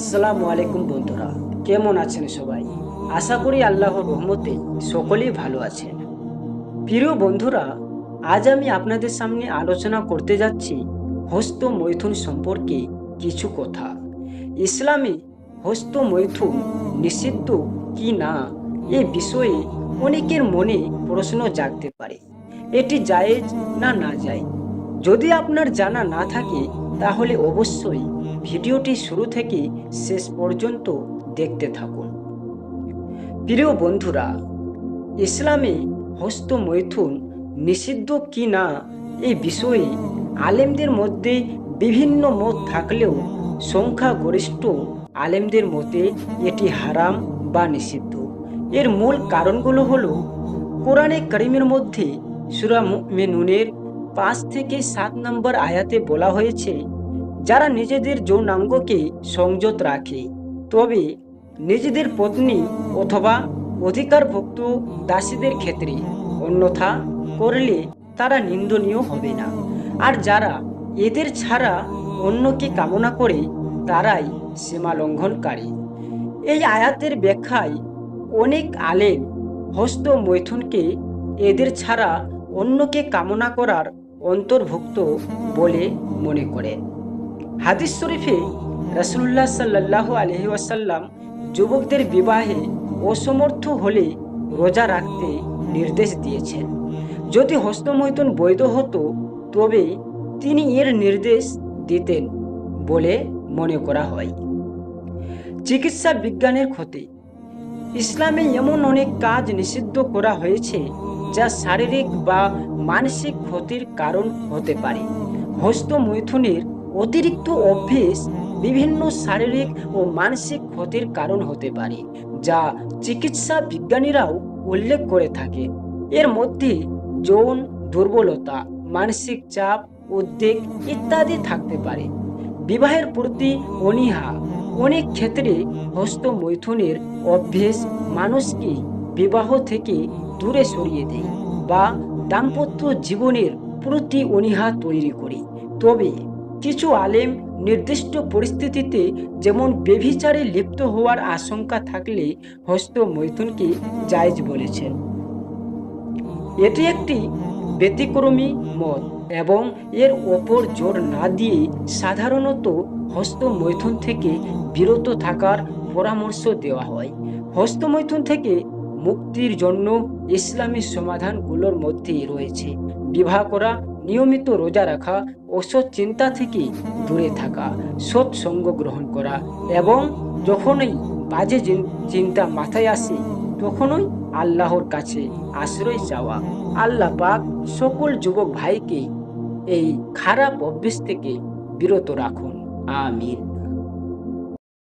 আসসালামু আলাইকুম বন্ধুরা, কেমন আছেন সবাই? আশা করি আল্লাহর রহমতে সকলেই ভালো আছেন। প্রিয় বন্ধুরা, আজ আমি আপনাদের সামনে আলোচনা করতে যাচ্ছি হস্ত মৈথুন সম্পর্কে কিছু কথা। ইসলামে হস্ত মৈথুন নিষিদ্ধ কি না, এ বিষয়ে অনেকের মনে প্রশ্ন জাগতে পারে। এটি জায়েজ না না যায় যদি আপনার জানা না থাকে, তাহলে অবশ্যই ভিডিওটি শুরু থেকে শেষ পর্যন্ত দেখতে থাকুন। প্রিয় বন্ধুরা, ইসলামে হস্ত মৈথুন নিষিদ্ধ কি না এই বিষয়ে আলেমদের মধ্যে বিভিন্ন মত থাকলেও সংখ্যাগরিষ্ঠ আলেমদের মতে এটি হারাম বা নিষিদ্ধ। এর মূল কারণগুলো হলো, কোরআনে করিমের মধ্যে সুরা মেনুনের পাঁচ থেকে সাত নম্বর আয়াতে বলা হয়েছে যারা নিজেদের যৌনাঙ্গকে সংযত রাখে, তবে নিজেদের পত্নী অথবা অধিকারভুক্ত দাসীদের ক্ষেত্রে অন্যথা করলে তারা নিন্দনীয় হবে না। আর যারা এদের ছাড়া অন্যকে কামনা করে, তারাই সীমা লঙ্ঘনকারী এই আয়াতের ব্যাখ্যায় অনেক আলেম হস্ত মৈথুনকে এদের ছাড়া অন্যকে কামনা করার অন্তর্ভুক্ত বলে মনে করেন। হাদিস শরীফে রসুল্লাহ সাল্লাহ আলহি যুবকদের বিবাহে অসমর্থ হলে রোজা রাখতে নির্দেশ দিয়েছেন। যদি হস্তমৈথুন বৈধ হতো, তবে তিনি এর নির্দেশ দিতেন বলে মনে করা হয়। চিকিৎসা বিজ্ঞানের ক্ষতি। ইসলামে এমন অনেক কাজ নিষিদ্ধ করা হয়েছে যা শারীরিক বা মানসিক ক্ষতির কারণ হতে পারে। হস্তমৈথুনের অতিরিক্ত অভ্যেস বিভিন্ন শারীরিক ও মানসিক ক্ষতির কারণ হতে পারে, যা চিকিৎসা বিজ্ঞানীরাও উল্লেখ করে থাকে। এর মধ্যে যৌন দুর্বলতা, মানসিক চাপ, উদ্বেগ ইত্যাদি থাকতে পারে। বিবাহের প্রতি অনীহা অনেক ক্ষেত্রে হস্তমৈথুনের অভ্যেস মানুষকে বিবাহ থেকে দূরে সরিয়ে দেয় বা দাম্পত্য জীবনের প্রতি অনীহা তৈরি করে। তবে কিছু আলেম নির্দিষ্ট পরিস্থিতিতে যেমন বেভিচারে লিপ্ত হওয়ার আশঙ্কা থাকলে হস্ত মৈথুনকে জায়জ বলেছেন। এটি একটি ব্যতিক্রমী মত এবং এর ওপর জোর না দিয়ে সাধারণত হস্তমৈথুন থেকে বিরত থাকার পরামর্শ দেওয়া হয়। হস্তমৈথুন থেকে মুক্তির জন্য ইসলামী সমাধানগুলোর মধ্যে রয়েছে। বিবাহ করা, নিয়মিত রোজা রাখা ওষুধ চিন্তা থেকে দূরে থাকা, সৎ সঙ্গ গ্রহণ করা এবং যখনই বাজে চিন্তা মাথায় আসে, তখনই আল্লাহর কাছে আশ্রয় চাওয়া। আল্লাহ পাক সকল যুবক ভাইকে এই খারাপ অভ্যেস থেকে বিরত রাখুন। আমিন।